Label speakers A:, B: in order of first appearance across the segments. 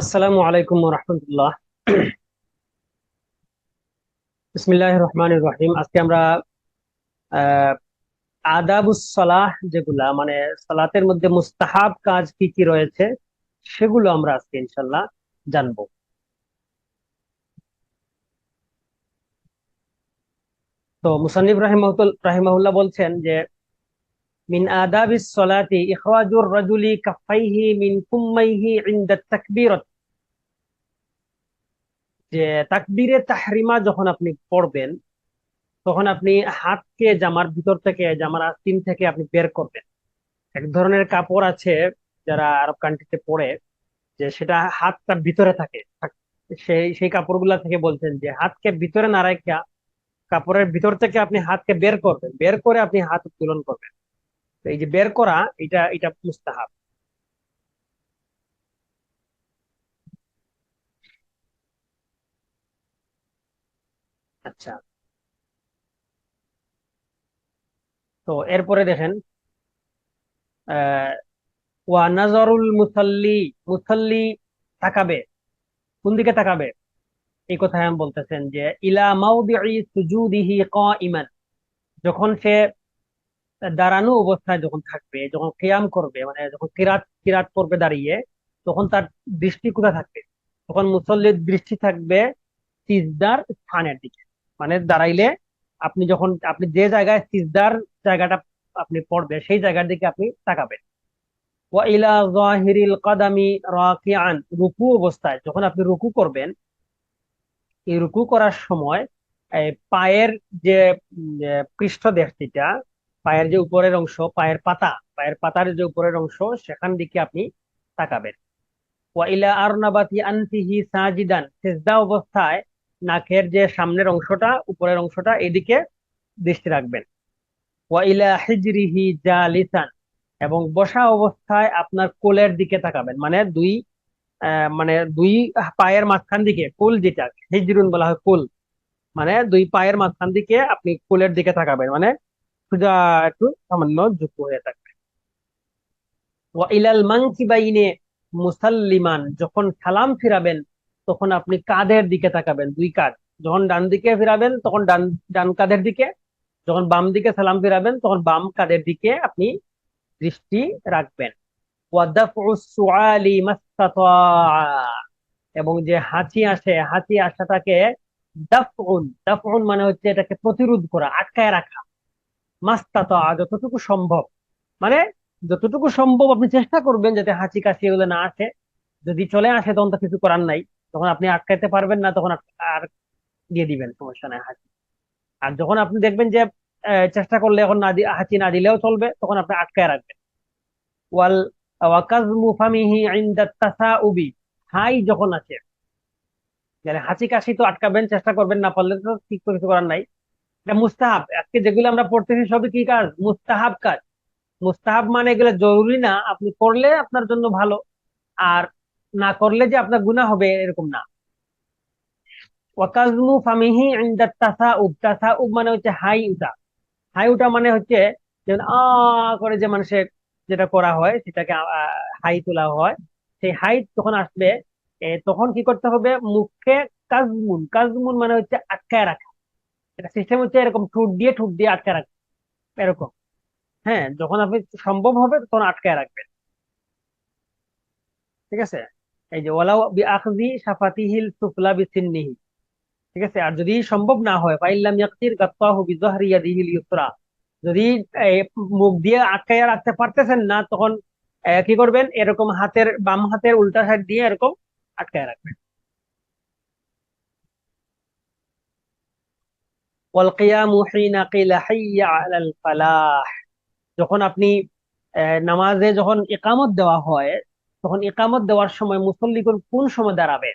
A: আসসালামু রহিম। আজকে আমরা মানে সালাতের মধ্যে মুস্তাহাব কাজ কি কি রয়েছে, সেগুলো আমরা আজকে ইনশাল্লাহ জানব। তো মুসান্নিব রাহিমাহুল, রাহিমাহুল্লাহ বলছেন যে, মিন আদাবিস সালাতি ইখরাজুর রাজুলি কাফাইহি মিন কুম্মাইহি ইনদা তাকবীরাত। যে তাকবীরে তাহরিমা যখন আপনি পড়বেন, তখন আপনি হাতকে জামার ভিতর থেকে, জামার আস্তিন থেকে আপনি বের করবেন। এক ধরনের কাপড় আছে যারা আরব কান্ট্রিতে পরে, যে সেটা হাতটা ভিতরে থাকে। সেই সেই কাপড়গুলা থেকে বলছেন যে হাতকে ভিতরে না রাখা কাপড়ের ভিতর থেকে আপনি হাতকে বের করবেন। বের করে আপনি হাত উত্তোলন করবেন। এই যে বের করা, এটা এটা মুস্তাহাব। আচ্ছা। তো এরপরে দেখেন ওয়া নাজারুল মুসাল্লি মুসাল্লি তাকাবে। কোন দিকে তাকাবে? এই কথা আমি বলতেছেন যে, ইলা মাউদিই সুজুদিহি কাইমান যখন সে দাঁড়ানো অবস্থায় যখন থাকবে, যখন কিয়াম করবে মানে যখন কিরাত কিরাত করবে দাঁড়িয়ে, তখন তার দৃষ্টি কোথায় থাকবে? তখন মুসল্লির দৃষ্টি থাকবে সিজদার স্থানের দিকে। মানে দাঁড়াইলে আপনি যখন, আপনি যে জায়গায় সিজদার জায়গাটা আপনি পড়বে, সেই জায়গার দিকে আপনি তাকাবেন। ওয়া ইলা যাহিরিল কাদামি রুকু অবস্থায় যখন আপনি রুকু করবেন, এই রুকু করার সময় পায়ের যে পৃষ্ঠদেশ যেটা পায়ের যে উপরের অংশ, পায়ের পাতা, পায়ের পাতার যে উপরের অংশ, সেখান দিকে আপনি তাকাবেন। ওয়াইলা আরনাবাতি আনতিহি সাজিদান, সেজদা অবস্থায় নাকের যে সামনের অংশটা, উপরের অংশটা এদিকে দৃষ্টি রাখবেন। ওয়াইলা জালিসান, এবং বসা অবস্থায় আপনার কোলের দিকে তাকাবেন। মানে দুই মানে দুই পায়ের মাঝখান দিকে, কুল যেটা, হিজরুন বলা হয় কুল। মানে দুই পায়ের মাঝখান দিকে আপনি কোলের দিকে তাকাবেন। মানে সোজা একটু সামান্য যুক্ত হয়ে থাকবে। ইলাল মানকিবাইনে মুসাল্লিমান, যখন সালাম ফিরাবেন তখন আপনি কাঁধের দিকে তাকাবেন? দুই কাঁধ। যখন ডান দিকে ফিরাবেন, তখন ডান ডান কাঁধের দিকে। যখন বাম দিকে সালাম ফিরাবেন, তখন বাম কাঁধের দিকে আপনি দৃষ্টি রাখবেন। এবং যে হাঁচি আসে, হাঁচি আসাটাকে দাফউন। দাফউন মানে হচ্ছে এটাকে প্রতিরোধ করা, আটকায় রাখা। মাস্তাতা যতটুকু সম্ভব। মানে যতটুকু সম্ভব আপনি চেষ্টা করবেন যাতে হাঁচি কাশি এগুলো না আসে। যদি চলে আসে তখন তো কিছু করার নাই। তখন আপনি আটকাইতে পারবেন না, তখন আর দিয়ে দিবেন, সমস্যা নাই, হাঁচি। আর যখন আপনি দেখবেন যে চেষ্টা করলে এখন না হাঁচি না দিলেও চলবে, তখন আপনি আটকায় রাখবেন। ওয়াল ওয়াকাজমু ফামিহি ইনদা তাসাউবি, হাই যখন আছে মানে হাঁচি কাশি তো আটকাবেন, চেষ্টা করবেন না পারলে তো ঠিক করে কিছু করার নাই। এটা মুস্তাহাব, আজকে যেগুলো আমরা পড়তেছি সবই কি কাজ? মুস্তাহাব কাজ। মুস্তাহাব মানে এগুলো জরুরি না, আপনি করলে আপনার জন্য ভালো, আর না করলে যে আপনার গুণা হবে এরকম না। ওয়াকাজমু ফামিহি ইনদা তাসাউব তাসাউব মানে হচ্ছে হাই হাই মানে হচ্ছে আ করে যে যেটা করা হয়, সেটাকে হাই তোলা হয়। সেই আসবে তখন কি করতে হবে? মুখে কাজমুন। কাজমুন মানে হচ্ছে আটকায় রাখা। এটা সিস্টেম হচ্ছে এরকম ঠুট দিয়ে ঠুট দিয়ে আটকায় রাখবে এরকম। হ্যাঁ যখন আপনি সম্ভব হবে তখন আটকায় রাখবেন। ঠিক আছে? এই যে, ওয়ালাউ বি আখজি সাফাতিহিল সুফলা বিসিন্নিহি। ঠিক আছে? আর যদি সম্ভব না হয়, ফাইল্লাম ইয়াকতির গাত্তাহু বিযহরি ইয়াদিহিল ইউসরা। যদি মুখ দিয়ে আটকাইয়া রাখতে পারতেছেন না, তখন কি করবেন? এরকম হাতের, বাম হাতের উল্টা সাইড দিয়ে এরকম আটকায় রাখবেন। যখন আপনি নামাজে যখন একামত দেওয়া হয় তখন একামত দেওয়ার সময় মুসল্লিগণ কোন সময় দাঁড়াবে?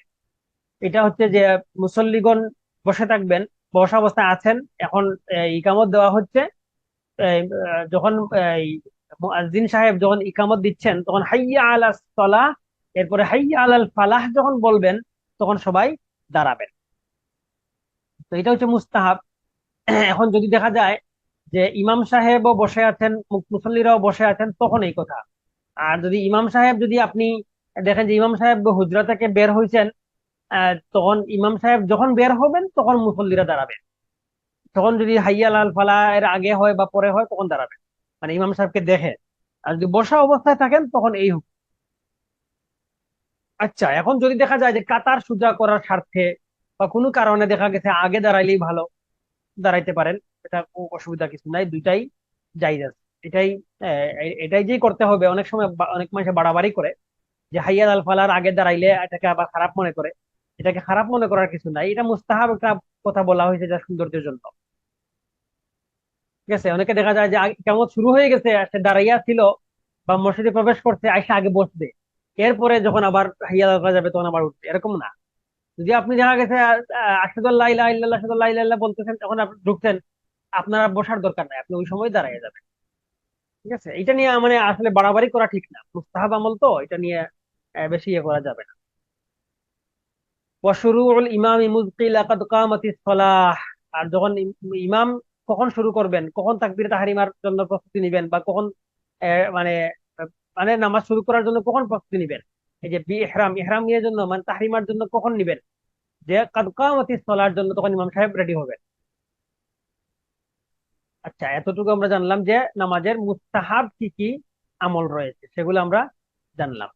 A: এটা হচ্ছে যে মুসল্লিগণ বসে থাকবেন, বসা অবস্থায় আছেন, এখন ইকামত দেওয়া হচ্ছে। যখন মুয়াজ্জিন সাহেব যখন ইকামত দিচ্ছেন, তখন হাইয়া আলা সলাহ এরপরে হাইয়া আলাল ফালাহ যখন বলবেন, তখন সবাই দাঁড়াবেন। তো এটা হচ্ছে মুস্তাহাব। এখন যদি দেখা যায় যে ইমাম সাহেবও বসে আছেন, মুসল্লিরাও বসে আছেন, তখন এই কথা। আর যদি ইমাম সাহেব যদি আপনি দেখেন যে ইমাম সাহেব হুজরা থেকে বের হয়েছেন তখন ইমাম সাহেব যখন বের হবেন, তখন মুসল্লিরা দাঁড়াবেন। তখন যদি হাইয়া লাল ফালা এর আগে হয় বা পরে হয়, তখন দাঁড়াবেন। মানে ইমাম সাহেবকে দেখে। আর যদি বসা অবস্থায় থাকেন, তখন এই হুকুম। আচ্ছা এখন যদি দেখা যায় যে কাতার সোজা করার স্বার্থে বা কোনো কারণে দেখা গেছে আগে দাঁড়াইলেই ভালো, দাঁড়াইতে পারেন। এটা অসুবিধা কিছু নাই, দুইটাই যাই আছে। এটাই এটাই যে করতে হবে, অনেক সময় অনেক মানুষ বাড়াবাড়ি করে যে হাইয়া আল ফালার আগে দাঁড়াইলে এটাকে আবার খারাপ মনে করে। এটাকে খারাপ মনে করার কিছু নাই। এটা মুস্তাহাব একটা কথা বলা হয়েছে যা সৌন্দর্যের জন্য। ঠিক আছে? অনেকে দেখা যায় যে কেমন শুরু হয়ে গেছে সে দাঁড়াইয়া ছিল, বা মসজিদে প্রবেশ করছে, আইসা আগে বসবে। এরপরে যখন আবার হাইয়া আল ফালা যাবে, তখন আবার উঠবে। এরকম না। যদি আপনি দেখা গেছে ইল্লাল্লাহ আশহাদুল্লাহ ইলাহা ইল্লাল্লাহ বলতেছেন, তখন আপনি ঢুকছেন, আপনার বসার দরকার নাই। আপনি ওই সময় দাঁড়ায় যাবেন। ঠিক আছে? এটা নিয়ে মানে আসলে বাড়াবাড়ি করা ঠিক না। মুস্তাহাব আমল তো, এটা নিয়ে বেশি ইয়ে করা যাবে না। ওয়াশুরুল ইমাম মুজকিল লাকাদ কামাতিস সালাহ। আর যখন ইমাম কখন শুরু করবেন? কখন তাকবীর তাহরিমার জন্য প্রস্তুতি নেবেন? বা কখন মানে মানে নামাজ শুরু করার জন্য কখন প্রস্তুতি নেবেন? এই যে বি ইহরাম ইহরাম নিয়ে জন্য মানে তাহরিমার জন্য কখন নেবেন? যে কাদ কামাতিস সালার জন্য তখন ইমাম সাহেব রেডি হবেন। আচ্ছা এতটুকু আমরা জানলাম যে নামাজের মুস্তাহাব কি কি আমল রয়েছে সেগুলো আমরা জানলাম।